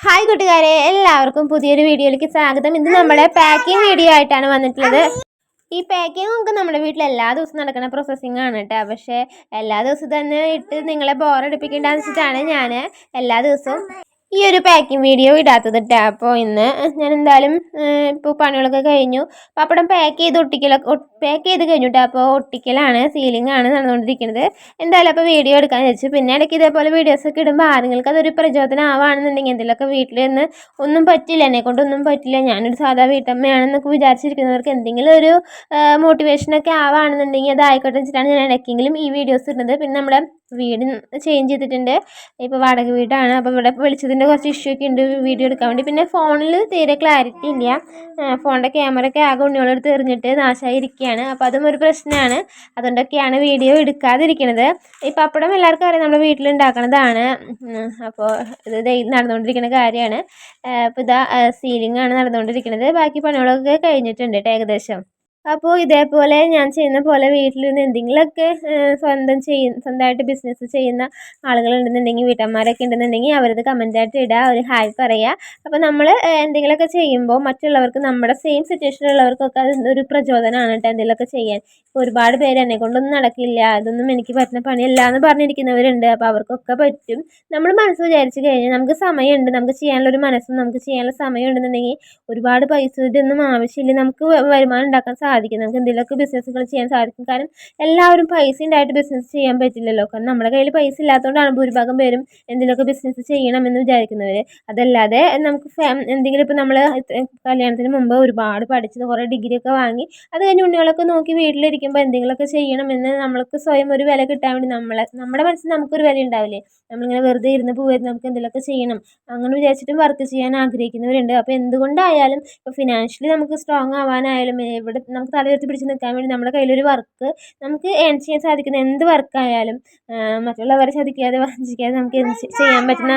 Hi കൂട്ടുകാരെ. എല്ലാവർക്കും പുതിയൊരു വീഡിയോയിലേക്ക് സ്വാഗതം. ഇന്ന് നമ്മുടെ പാക്കിംഗ് വീഡിയോ ആയിട്ടാണ് വന്നിട്ടുള്ളത്. ഈ പാക്കിംഗ് നമുക്ക് നമ്മുടെ വീട്ടിൽ എല്ലാ ദിവസവും നടക്കുന്ന പ്രോസസ്സിംഗ് ആണ് കേട്ടോ പക്ഷേ എല്ലാ ദിവസവും തന്നെ ഇട്ട് നിങ്ങളെ ബോറടിപ്പിക്കേണ്ടെന്ന് വെച്ചിട്ടാണ് ഞാൻ എല്ലാ ദിവസവും ഈ ഒരു പാക്കിംഗ് വീഡിയോ ഇടാത്തത് കേട്ടോ അപ്പോൾ ഇന്ന് ഞാൻ എന്തായാലും ഇപ്പോൾ പണികളൊക്കെ കഴിഞ്ഞു. പപ്പടം പാക്ക് ചെയ്ത് ഒട്ടിക്കലൊക്കെ പാക്ക് ചെയ്ത് കഴിഞ്ഞു കേട്ടോ അപ്പോൾ ഒട്ടിക്കലാണ് സീലിംഗ് ആണ് നടന്നുകൊണ്ടിരിക്കുന്നത് എന്തായാലും അപ്പോൾ വീഡിയോ എടുക്കാൻ വെച്ചു പിന്നെ ഇടയ്ക്ക് ഇതേപോലെ വീഡിയോസൊക്കെ ഇടുമ്പോൾ ആരെങ്കിലും അതൊരു പ്രചോദനം ആവുകയാണെന്നുണ്ടെങ്കിൽ എന്തെങ്കിലുമൊക്കെ വീട്ടിൽ നിന്ന് ഒന്നും പറ്റില്ല. എന്നെ കൊണ്ടൊന്നും പറ്റില്ല. ഞാനൊരു സാധാ വീട്ടമ്മയാണെന്നൊക്കെ വിചാരിച്ചിരിക്കുന്നവർക്ക് എന്തെങ്കിലും ഒരു മോട്ടിവേഷനൊക്കെ ആവുകയാണെന്നുണ്ടെങ്കിൽ അതായിക്കോട്ടെ വെച്ചിട്ടാണ് ഞാൻ ഇടയ്ക്കെങ്കിലും ഈ വീഡിയോസ് ഇടുന്നത്. പിന്നെ നമ്മുടെ വീട് ചേഞ്ച് ചെയ്തിട്ടുണ്ട്. ഇപ്പോൾ വാടക വീടാണ്. അപ്പോൾ ഇവിടെ വെളിച്ചത്തിന്റെ കുറച്ച് ഇഷ്യൂ ഒക്കെ ഉണ്ട്. വീഡിയോ എടുക്കാൻ വേണ്ടി. പിന്നെ ഫോണിൽ തീരെ ക്ലാരിറ്റി ഇല്ല. ഫോണിന്റെ ക്യാമറ ഒക്കെ ആകെ ഉണ്ണികളെടുത്ത് എറിഞ്ഞിട്ട് നാശമായിരിക്കുകയാണ് അപ്പോൾ അതും ഒരു പ്രശ്നമാണ്. അതുകൊണ്ടൊക്കെയാണ് വീഡിയോ എടുക്കാതിരിക്കുന്നത് ഈ അപ്പടം എല്ലാവർക്കും അറിയാം. നമ്മുടെ വീട്ടിലുണ്ടാക്കണതാണ്. അപ്പോൾ ഇത് നടന്നുകൊണ്ടിരിക്കുന്ന കാര്യമാണ്. അപ്പോൾ ഇതാ സീലിംഗ് ആണ് നടന്നുകൊണ്ടിരിക്കുന്നത് ബാക്കി പണികളൊക്കെ കഴിഞ്ഞിട്ടുണ്ട് ഏകദേശം. അപ്പോൾ ഇതേപോലെ ഞാൻ ചെയ്യുന്ന പോലെ വീട്ടിൽ നിന്ന് എന്തെങ്കിലുമൊക്കെ സ്വന്തം ചെയ്യ സ്വന്തമായിട്ട് ബിസിനസ് ചെയ്യുന്ന ആളുകളുണ്ടെന്നുണ്ടെങ്കിൽ വീട്ടമ്മമാരൊക്കെ ഉണ്ടെന്നുണ്ടെങ്കിൽ അവരത് കമന്റായിട്ട് ഇടുക ഒരു ഹായ് പറയുക അപ്പോൾ നമ്മൾ എന്തെങ്കിലുമൊക്കെ ചെയ്യുമ്പോൾ മറ്റുള്ളവർക്ക് നമ്മുടെ സെയിം സിറ്റുവേഷനിലുള്ളവർക്കൊക്കെ അത് ഒരു പ്രചോദനമാണ് കേട്ടോ എന്തെങ്കിലുമൊക്കെ ചെയ്യാൻ. ഇപ്പോൾ ഒരുപാട് പേര് എന്നെ കൊണ്ടൊന്നും നടക്കില്ല അതൊന്നും എനിക്ക് പറ്റുന്ന പണിയല്ല എന്ന് പറഞ്ഞിരിക്കുന്നവരുണ്ട്. അപ്പോൾ അവർക്കൊക്കെ പറ്റും. നമ്മൾ മനസ്സ് വിചാരിച്ച് കഴിഞ്ഞാൽ നമുക്ക് സമയമുണ്ട് നമുക്ക് ചെയ്യാനുള്ള ഒരു മനസ്സും നമുക്ക് ചെയ്യാനുള്ള സമയം ഉണ്ടെന്നുണ്ടെങ്കിൽ ഒരുപാട് പൈസ ഇതൊന്നും ആവശ്യമില്ല. നമുക്ക് വരുമാനം ഉണ്ടാക്കാൻ സാധിക്കും നമുക്ക് എന്തെങ്കിലുമൊക്കെ ബിസിനസ്സുകൾ ചെയ്യാൻ സാധിക്കും. കാരണം എല്ലാവരും പൈസ ഉണ്ടായിട്ട് ബിസിനസ് ചെയ്യാൻ പറ്റില്ലല്ലോ. കാരണം നമ്മുടെ കയ്യിൽ പൈസ ഇല്ലാത്തതുകൊണ്ടാണ് ഭൂരിഭാഗം പേരും എന്തെങ്കിലുമൊക്കെ ബിസിനസ് ചെയ്യണം എന്ന് വിചാരിക്കുന്നവർ അതല്ലാതെ നമുക്ക് എന്തെങ്കിലും ഇപ്പോൾ നമ്മൾ കല്യാണത്തിന് മുമ്പ് ഒരുപാട് പഠിച്ചത് കുറേ ഡിഗ്രിയൊക്കെ വാങ്ങി അത് കഴിഞ്ഞ് ഉണ്ണികളൊക്കെ നോക്കി വീട്ടിലിരിക്കുമ്പോൾ എന്തെങ്കിലുമൊക്കെ ചെയ്യണമെന്ന് നമ്മൾക്ക് സ്വയം ഒരു വില കിട്ടാൻ വേണ്ടി നമ്മളെ നമ്മുടെ മനസ്സിൽ നമുക്കൊരു വില ഉണ്ടാവില്ലേ? നമ്മളിങ്ങനെ വെറുതെ ഇരുന്ന് പോകരുത് നമുക്ക് എന്തെങ്കിലുമൊക്കെ ചെയ്യണം. അങ്ങനെ വിചാരിച്ചിട്ടും വർക്ക് ചെയ്യാൻ ആഗ്രഹിക്കുന്നവരുണ്ട്. അപ്പോൾ എന്തുകൊണ്ടായാലും ഇപ്പോൾ ഫിനാൻഷ്യലി നമുക്ക് സ്ട്രോങ് ആവാനായാലും എവിടെ നമുക്ക് തല ഉയർത്തി പിടിച്ച് നിൽക്കാൻ വേണ്ടി നമ്മുടെ കയ്യിലൊരു വർക്ക് നമുക്ക് ഏൺ ചെയ്യാൻ സാധിക്കുന്ന എന്ത് വർക്കായാലും മറ്റുള്ളവരെ ചതിക്കാതെ വഞ്ചിക്കാതെ നമുക്ക് ചെയ്യാൻ പറ്റുന്ന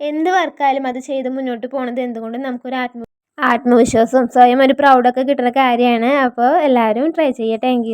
എന്ത് വർക്കായാലും അത് ചെയ്ത് മുന്നോട്ട് പോകുന്നത് എന്തുകൊണ്ടും നമുക്കൊരു ആത്മ ആത്മവിശ്വാസം സ്വയം ഒരു പ്രൗഡൊക്കെ കിട്ടുന്ന കാര്യമാണ്. അപ്പോൾ എല്ലാവരും ട്രൈ ചെയ്യുക താങ്ക്